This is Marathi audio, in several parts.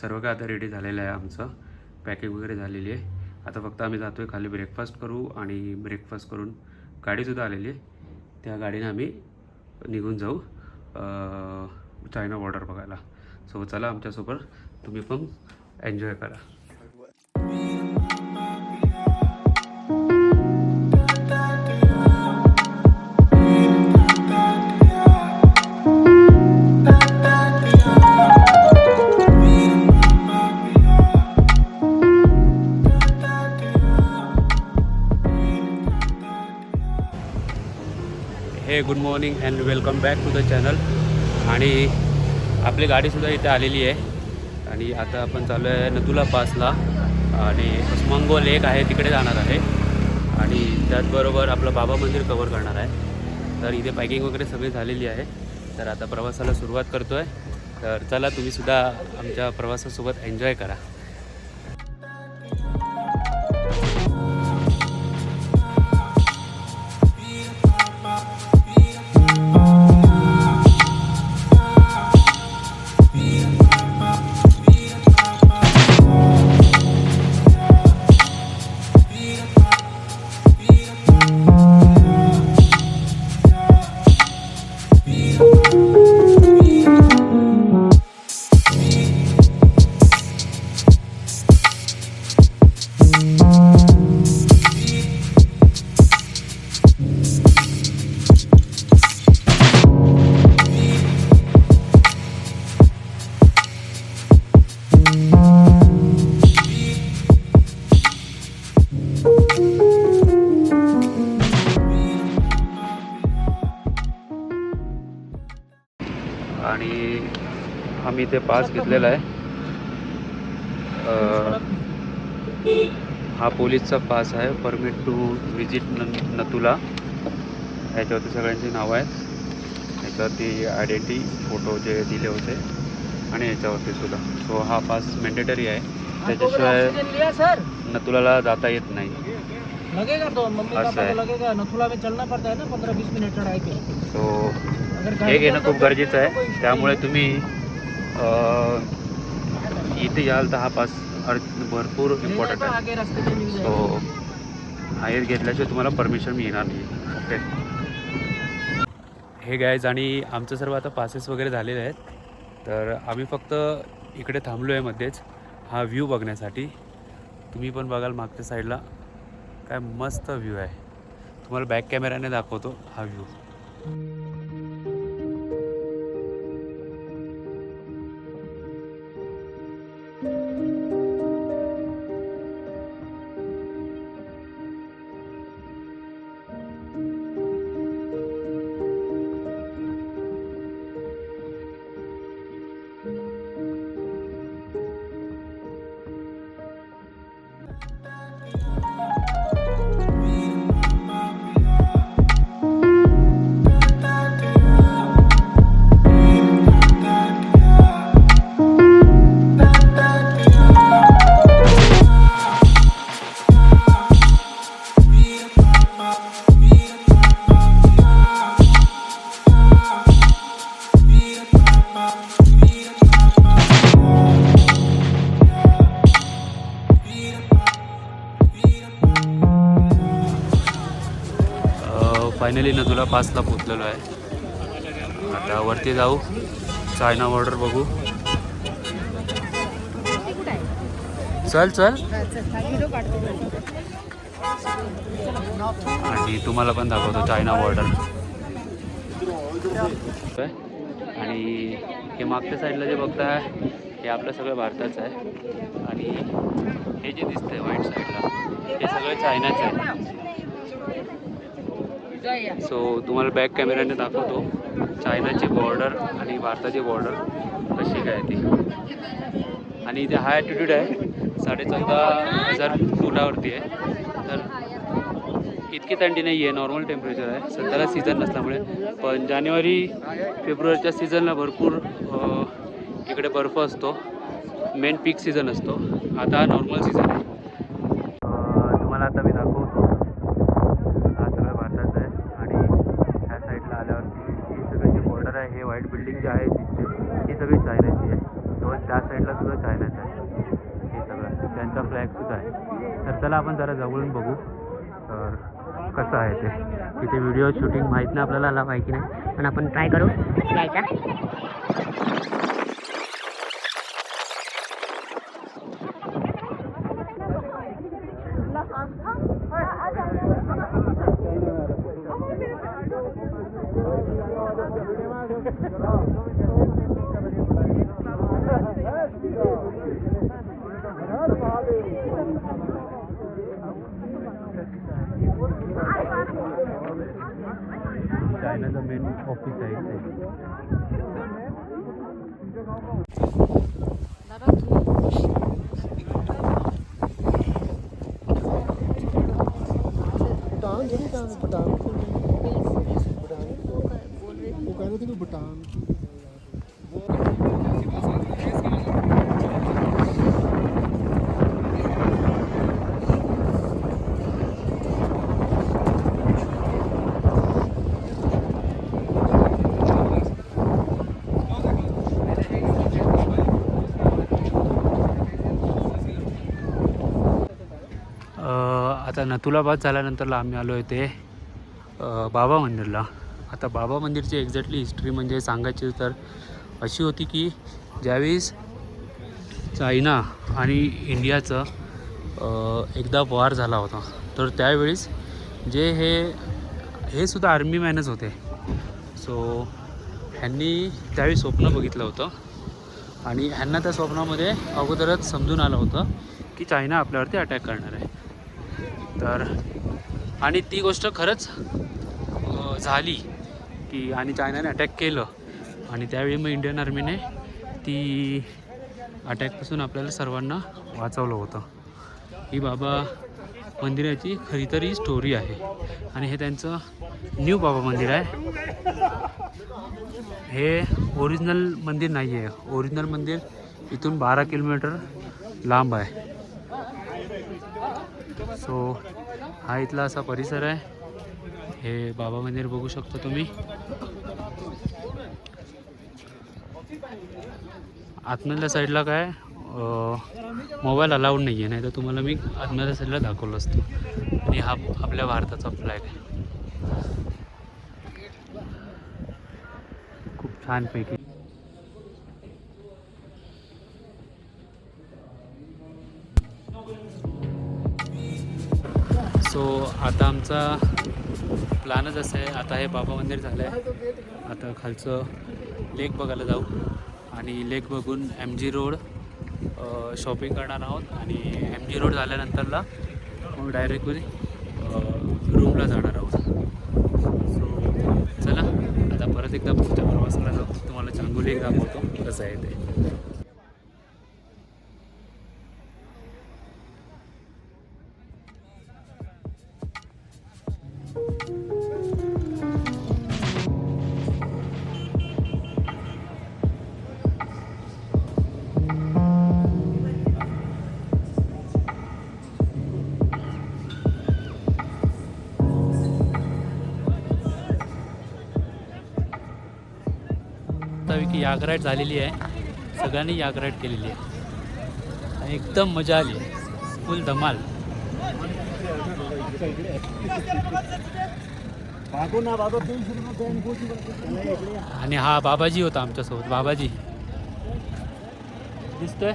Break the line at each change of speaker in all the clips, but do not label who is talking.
सर्व काय आता रेडी झालेलं आहे आमचं. पॅकिंग वगैरे झालेली आहे. आता फक्त आम्ही जातो आहे खाली ब्रेकफास्ट करू आणि ब्रेकफास्ट करून गाडीसुद्धा आलेली आहे. त्या गाडीने आम्ही निघून जाऊ चायना बॉर्डर बघायला. सो चला आमच्यासोबत तुम्ही पण एन्जॉय करा. Good morning and welcome back to the channel. आणि आपली गाडीसुद्धा इथे आलेली आहे. आणि आता आपण चालू आहे नतुला पासला. आणि उस्मांगो लेक आहे तिकडे जाणार आहे. आणि त्याचबरोबर आपलं बाबा मंदिर कवर करणार आहे. तर इथे पॅकिंग वगैरे सगळी झालेली आहे. तर आता प्रवासाला सुरुवात करतो आहे तर चला तुम्हीसुद्धा आमच्या प्रवासासोबत एन्जॉय करा. आणि आम्ही ते पास घेतलेला आहे. हा पोलीसचा पास आहे. परमिट टू विजिट न नतुला. ह्याच्यावरती सगळ्यांची नावं आहेत. ह्याच्यावरती आयडेंटिटी फोटो जे दिले होते. आणि ह्याच्यावरती सुद्धा. सो हा पास मॅन्डेटरी आहे. त्याच्याशिवाय नतुलाला जाता येत नाही.
लगेगा तो. मम्मी
अच्छा
पापा
है।
को लगेगा. नथुला में चलना पड़ता है ना पंद्रह बीस मिनट चढ़ाई के
सो
अगर
हे घेणं खूप गरजेचं आहे. त्यामुळे तुम्ही इथे याल तर हा पास भरपूर इम्पॉर्टंट आहे.
हो.
सो हायर घेतल्याशिवाय तुम्हाला परमिशन मिळणार नाही. ओके. हे गायज आणि आमचं सर्व आता पासेस वगैरे झालेले आहेत. तर आम्ही फक्त इकडे थांबलो आहे मध्येच. हा व्ह्यू बघण्यासाठी. तुम्ही पण बघाल मागच्या साईडला काय मस्त व्ह्यू आहे. तुम्हाला बॅक कॅमेऱ्याने दाखवतो हा व्ह्यू फायनली ना तुला पाचला पोचलेलो आहे. आता वरती जाऊ. चायना बॉर्डर बघू. चल चल. आणि तुम्हाला पण दाखवतो चायना बॉर्डर आणि हे मागच्या साईडला जे बघताय हे आपलं सगळं भारताचं आहे. आणि हे जे दिसतंय व्हाईट साईडला हे सगळं चायनाचं आहे. सो तुम्हाला बॅक कॅमेऱ्याने दाखवतो. चायनाची बॉर्डर आणि भारताची बॉर्डर कशी काय ती. आणि इथे हाय ॲटिट्यूड आहे. साडेचौदा हजार फुटावरती आहे. तर इतकी थंडी नाही आहे नॉर्मल टेम्परेचर आहे. सध्याला सीझन नसल्यामुळे. पण जानेवारी फेब्रुवारीच्या सीझनला भरपूर इकडे बर्फ असतो. मेन पीक सीझन असतो. आता हा नॉर्मल सीझन आहे तुम्हाला आता मी दाखवतो हा सगळं भारताचं आहे आणि ह्या साईडला आल्यावरती ही सगळी जी बॉर्डर आहे हे व्हाईट बिल्डिंग जे आहे तिथे ही सगळी चायनाची आहे. तो त्या साईडला सुद्धा चायनाचं आहे. हे सगळं. त्यांचा फ्लॅग सुद्धा आहे. तर चला आपण जरा जवळून बघू. तर कसं आहे ते. तिथे व्हिडिओ शूटिंग माहीत नाही आपल्याला आला माहिती नाही.
पण आपण ट्राय करू. यायचा
China the main office I think. Down, down,
down. आता नथुलाबाद झाल्यानंतरला आम्ही आलो आहे ते बाबा मंदिरला. आता बाबा मंदिरची एक्झॅक्टली हिस्ट्री म्हणजे सांगायची तर अशी होती की ज्यावेळेस चायना आणि इंडियाचं एकदा वार झाला होता तर त्यावेळेस जे हे हे सुद्धा आर्मी मॅनच होते. सो ह्यांनी त्यावेळी स्वप्न बघितलं होतं आणि ह्यांना त्या स्वप्नामध्ये अगोदरच समजून आलं होतं की चायना आपल्यावरती अटॅक करणार आहे. तर आणि ती गोष्ट खरंच झाली. की आणि चायनाने अटॅक केलं. आणि त्यावेळी मग इंडियन आर्मीने ती अटॅकपासून आपल्याला सर्वांना वाचवलं होतं. ही बाबा मंदिराची खरी तरी स्टोरी आहे. आणि हे त्यांचं न्यू बाबा मंदिर आहे. हे ओरिजिनल मंदिर नाही आहे ओरिजिनल मंदिर इथून बारा किलोमीटर लांब आहे. सो हा इथला असा परिसर आहे. हे बाबा मंदिर बघू शकता तुम्ही. आतमधल्या साईडला काय मोबाईल अलाउड नाही आहे नाही तर तुम्हाला मी आतमधल्या साईडला दाखवलं असतं. आणि हा आपल्या भारताचा फ्लॅग आहे खूप छानपैकी. सो आता आमचा प्लॅनच असं आहे. आता हे बाबा मंदिर झालं आहे आता खालचं लेक बघायला जाऊ. आणि लेक बघून एम जी रोड शॉपिंग करणार आहोत. आणि एम जी रोड झाल्यानंतरला मग डायरेक्टली रूमला जाणार आहोत. सो चला. आता परत एकदा पुढच्या प्रवासाला जाऊ. तुम्हाला चांगुली एक दाखवतो. कसं आहे ते. याग राईड झालेली आहे. सगळ्यांनी याग राईड केलेली आहे. आणि एकदम मजा आली. फुल धमाल. आणि हा बाबाजी होता आमच्यासोबत. बाबाजी. दिसतोय?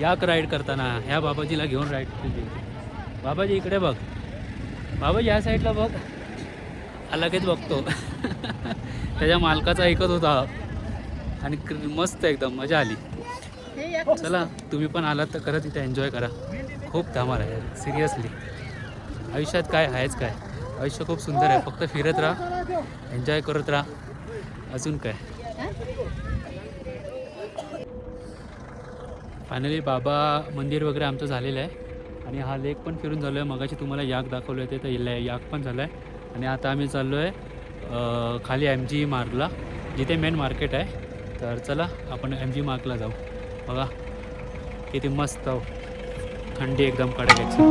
याक राईड करताना. ह्या बाबाजीला घेऊन राईड केली. बाबाजी इकडे बघ. बाबाजी या साईडला बघ. लगेच बघतो. त्याच्या मालकाचा ऐकत होता. आणि मस्त एकदम मजा आली. चला तुम्ही पण आलात तर खरंच इथे एन्जॉय करा. खूप धमाल आहे. सिरियसली आयुष्यात काय आहेच काय? आयुष्य खूप सुंदर आहे. फक्त फिरत राहा. एन्जॉय करत राहा. अजून काय? फायनली बाबा मंदिर वगैरे आमचं झालेलं आहे. आणि हा लेक पण फिरून झालो आहे मगाशी तुम्हाला याक दाखवलं होते तर इला- याक पण झालं आहे आणि आता आम्ही चाललो आहे खाली एम जी मार्गला जिथे मेन मार्केट आहे. तर चला आपण एम जी मार्कला जाऊ. बघा किती मस्त हो. थंडी एकदम कडायची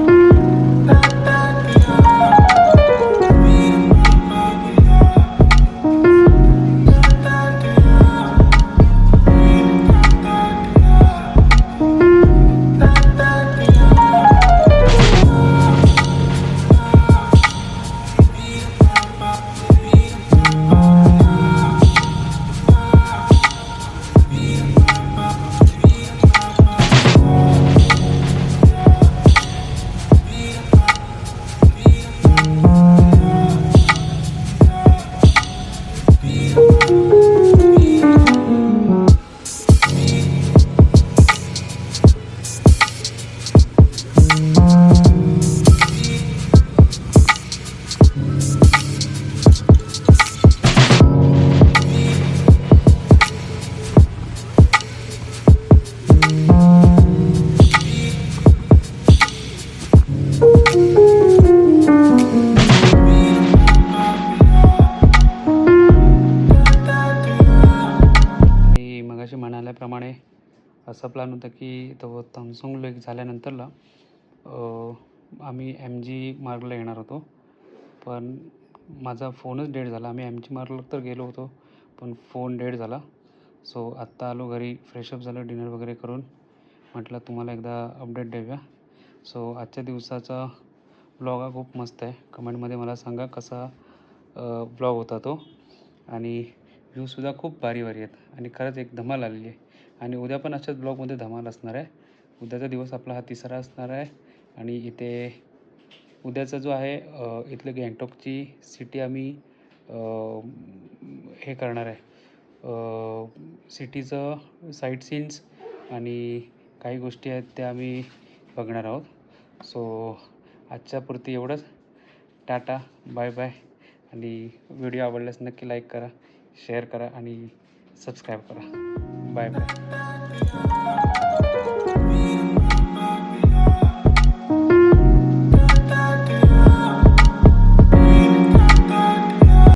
असा प्लॅन होता की तो थमसंग लेक झाल्यानंतरला आम्ही एम जी मार्गला येणार होतो. पण माझा फोनच डेड झाला. आम्ही एम जी मार्गला तर गेलो होतो पण फोन डेड झाला. सो आत्ता आलो घरी फ्रेशअप झालं डिनर वगैरे करून. म्हटलं तुम्हाला एकदा अपडेट देऊया. सो आजच्या दिवसाचा ब्लॉग हा खूप मस्त आहे. कमेंटमध्ये मला सांगा कसा ब्लॉग होता तो. आणि व्ह्यूसुद्धा खूप भारी भारी आहेत. आणि खरंच एक धमाल आलेली आहे. आणि उद्या पण अशाच ब्लॉगमध्ये धमाल असणार आहे. उद्याचा दिवस आपला हा तिसरा असणार आहे. आणि इथे उद्याचा जो आहे इथले इथलं गँगटॉकची सिटी आम्ही हे करणार आहे. सिटीचं साईट सीन्स आणि काही गोष्टी आहेत त्या आम्ही बघणार आहोत. सो आजच्या पुरती एवढंच. टाटा बाय बाय आणि व्हिडिओ आवडल्यास नक्की लाईक करा शेअर करा आणि सबस्क्राईब करा. bye.